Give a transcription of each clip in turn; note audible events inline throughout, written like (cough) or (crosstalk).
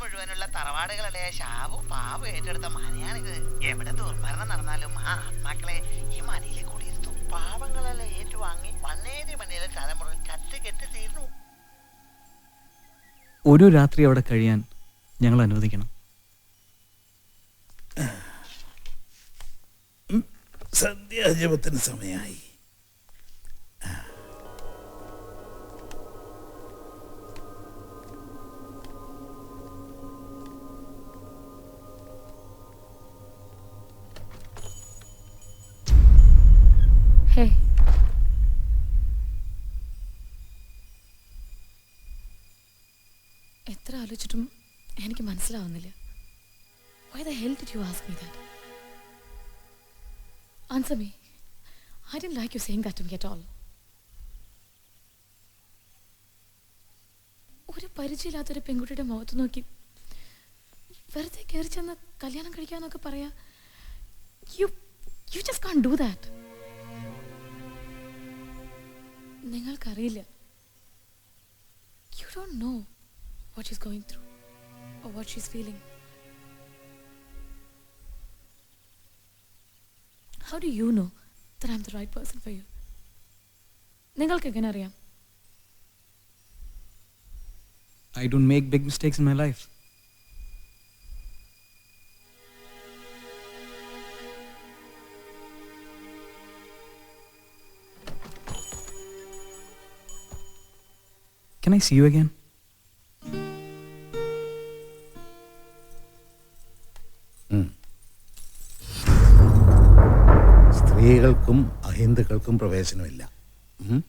മുഴുവനുള്ള തറവാടുകളുടെ ശാവും പാവും ഏറ്റെടുത്ത മനയാണിത് എവിടെ ദുർമരണം നടന്നാലും ആ ആത്മാക്കളെ ഈ മനയിലെ കൂടിയിരുത്തും. പാവങ്ങളെല്ലാം ഏറ്റുവാങ്ങി വന്നേരി മണ്ണിലെ തലമുറ ചത്ത് കെട്ടി തീർന്നു. ഒരു രാത്രി അവിടെ കഴിയാൻ ഞങ്ങൾ അനുവദിക്കണം. സന്ധ്യാജപത്തിന് സമയമായി എത്ര ആലോചിച്ചിട്ടും എനിക്ക് മനസ്സിലാവുന്നില്ല. Why the hell did you ask me that answer me I'd like you saying that me at all ഒരു പരിചയമില്ലാത്തൊരു പെൺകുട്ടിയുടെ മുഖത്ത് നോക്കി. വെറുതെ കയറി ചെന്ന് കല്യാണം കഴിക്കാന്നൊക്കെ പറയാ. You you just can't do that നിങ്ങൾക്കറിയില്ല. You don't know What is going through or what she's feeling. How do you know that I'm the right person for you? നിങ്ങൾക്ക് എങ്ങനെ അറിയാം I don't make big mistakes in my life Can I see you again? സ്ത്രീകൾക്കും അഹിന്ദുക്കൾക്കും പ്രവേശനമില്ല ഉം?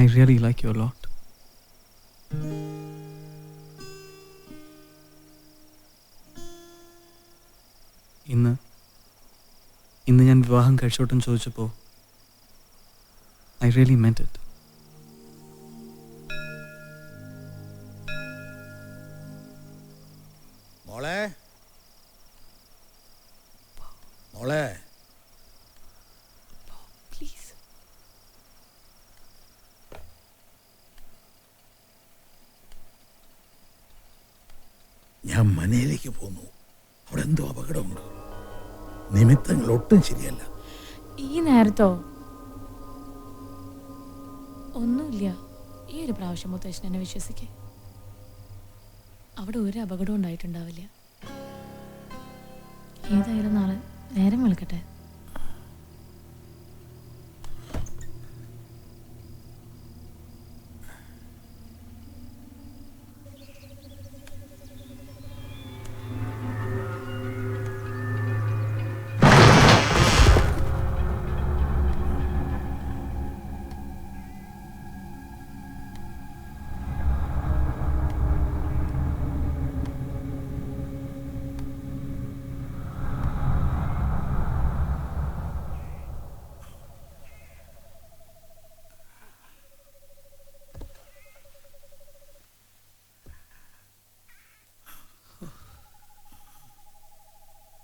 I really like you a lot. ഇന്ന് ഇന്ന് ഞാൻ വിവാഹം കഴിച്ചോട്ടെന്ന് ചോദിച്ചപ്പോൾ ഐ റിയലി മെന്റ് ഇറ്റ് ഞാൻ മനയിലേക്ക് പോന്നു. അവിടെ എന്തോ അപകടമുണ്ട്. നിമിത്തങ്ങൾ ഒട്ടും ശരിയല്ല. ഈ നേരത്തോ? ഒന്നുമില്ല. ഈ ഒരു പ്രാവശ്യം മുത്തശ്ശൻ എന്നെ വിശ്വസിക്കേ. അവിടെ ഒരു അപകടം ഉണ്ടായിട്ടുണ്ടാവില്ല. ഏതായാലും നാളെ നേരം വിളിക്കട്ടെ.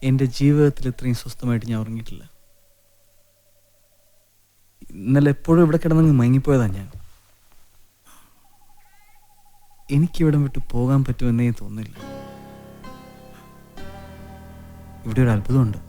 എന്റെ ജീവിതത്തിൽ ഇത്രയും സ്വസ്ഥമായിട്ട് ഞാൻ ഉറങ്ങിയിട്ടില്ല. ഇന്നലെ എപ്പോഴും ഇവിടെ കിടന്നങ്ങ് മയങ്ങിപ്പോയതാണ് ഞാൻ. എനിക്കിവിടം വിട്ട് പോകാൻ പറ്റുമെന്നേ തോന്നില്ല. ഇവിടെ ഒരു അത്ഭുതമുണ്ട്.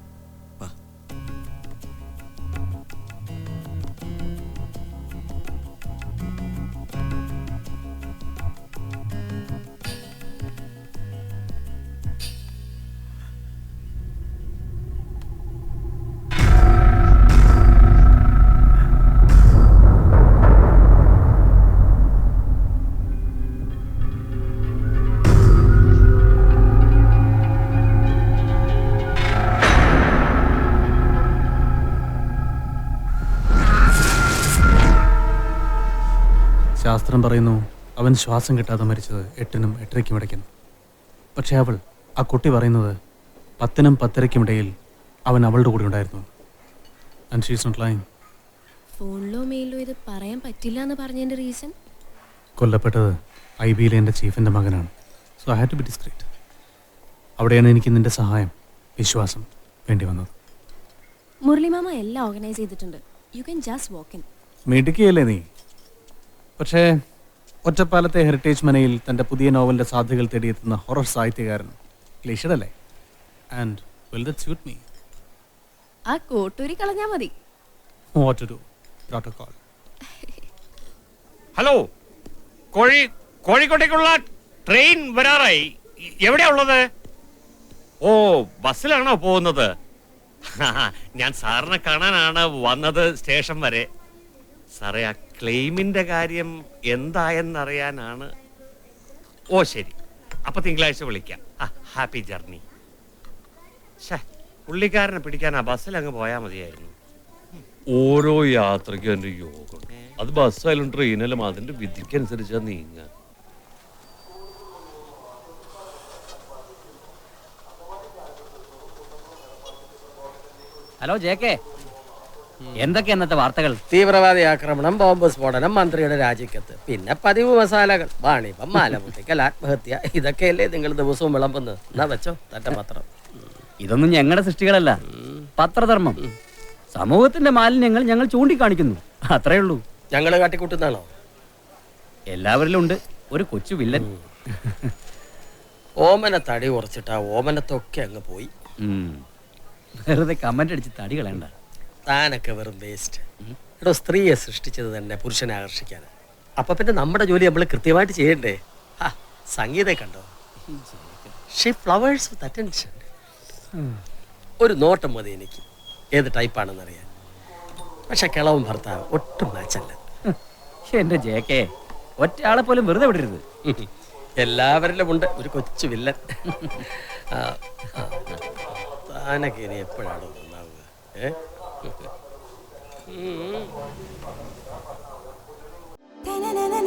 ശാസ്ത്രം പറയുന്നു അവൻ ശ്വാസം കിട്ടാതെ മരിച്ചത് എട്ടിനും എട്ടരയ്ക്കും ഇടയ്ക്കുന്നു പക്ഷേ അവൾ ആ കുട്ടി പറയുന്നത് പത്തിനും പത്തരയ്ക്കും ഇടയിൽ അവൻ അവളുടെ കൂടെ ഉണ്ടായിരുന്നു. ആൻഡ് ഷീസ് നോട്ട് ലൈങ് ഫോണിലോ മെയിലോ ഇത് പറയാൻ പറ്റില്ല എന്ന് പറഞ്ഞതിന്റെ റീസൺ കൊല്ലപ്പെട്ടത് ഐ ബിയിലെ എന്റെ ചീഫിന്റെ മകനാണ്. So I have to be discreet അവിടെയാണ് എനിക്ക് നിന്റെ സഹായം വിശ്വാസം വേണ്ടി വന്നത്. മുരളി മാമ എല്ലാം ഓർഗനൈസ് ചെയ്തിട്ടുണ്ട്. You can just walk in മിടുക്കിയല്ലേ നീ? പക്ഷേ ഒറ്റപ്പാലത്തെ ഹെറിറ്റേജ് മനയിൽ തന്റെ പുതിയ നോവലിന്റെ സാധ്യതകൾ തേടിയെത്തുന്ന ഹൊറർ സാഹിത്യകാരൻ ക്ലീഷഡല്ലേ and will that suit me ആ കോട്ടൂരി കളഞ്ഞാ മതി. What to do protocol hello കോഴി കോഴിക്കോട്ടേക്കുള്ള ട്രെയിൻ വരാറായി. എ- എവിടെയാ ഉള്ളത്? ഓ ബസ്സിലാണോ പോകുന്നത്? (laughs) ഞാൻ സാറിനെ കാണാനാണ് വന്നത് സ്റ്റേഷൻ വരെ. സാറേ ആ ക്ലെയിമിന്റെ കാര്യം എന്തായെന്നറിയാനാണ്. ഓ ശരി. അപ്പൊ തിങ്കളാഴ്ച വിളിക്കാം. ആ ഹാപ്പി ജർണി. ഷേ പുള്ളിക്കാരനെ പിടിക്കാൻ ആ ബസ്സിൽ അങ്ങ് പോയാൽ മതിയായിരുന്നു. ഓരോ യാത്രയ്ക്കും എന്റെ യോഗം. അത് ബസ്സായാലും ട്രെയിനായാലും അതിന്റെ വിധിക്കനുസരിച്ചാണ് നീങ്ങ. Hello J K. എന്തൊക്കെ അന്നത്തെ വാർത്തകൾ? തീവ്രവാദി ആക്രമണം ബോംബ് സ്ഫോടനം മന്ത്രിയുടെ രാജിക്കത്ത് പിന്നെ പതിവ് മസാലകൾ വാണിപം മാലമുട്ടിക്കൽ ആത്മഹത്യ ഇതൊക്കെയല്ലേ നിങ്ങൾ ദിവസവും വിളമ്പുന്നത്? എന്നാ വെച്ചോ തന്റെ പത്രം ഇതൊന്നും ഞങ്ങളുടെ സൃഷ്ടികളല്ല പത്രധർമ്മം. സമൂഹത്തിന്റെ മാലിന്യങ്ങൾ ഞങ്ങൾ ചൂണ്ടിക്കാണിക്കുന്നു അത്രേ ഉള്ളൂ. ഞങ്ങൾ കാട്ടിക്കൂട്ടുന്നാണോ എല്ലാവരിലും ഉണ്ട് ഒരു കൊച്ചു വില്ലൻ. ഓമന തടി കുറച്ചിട്ട് ആ ഓമനത്തൊക്കെ അങ്ങ് പോയി. ഉം. വെറുതെ കമന്റ് അടിച്ച് തടി കളയണ്ട. താനൊക്കെ വെറും വേസ്റ്റ് എടോ സ്ത്രീയെ സൃഷ്ടിച്ചത് തന്നെ പുരുഷനെ ആകർഷിക്കാൻ. അപ്പൊ പിന്നെ നമ്മുടെ ജോലി നമ്മൾ കൃത്യമായിട്ട് ചെയ്യണ്ടേ? ആ സംഗീതം കണ്ടോ? ഷീ ഫ്ലവേഴ്സ് വിത്ത് അറ്റൻഷൻ ഒരു നോട്ടം മതി എനിക്ക്. ഏത് ടൈപ്പാണെന്ന് അറിയാൻ പക്ഷെ കിളവും ഭർത്താവ് ഒട്ടും മാച്ചല്ല എന്റെ ജെ കെ ഒറ്റയാളെ പോലും വെറുതെ വിടരുത്. എല്ലാവരിലും ഉണ്ട് ഒരു കൊച്ചു വില്ലൻ. താനൊക്കെ ഇനി എപ്പോഴാണോ നന്നാവുക うんう。(laughs)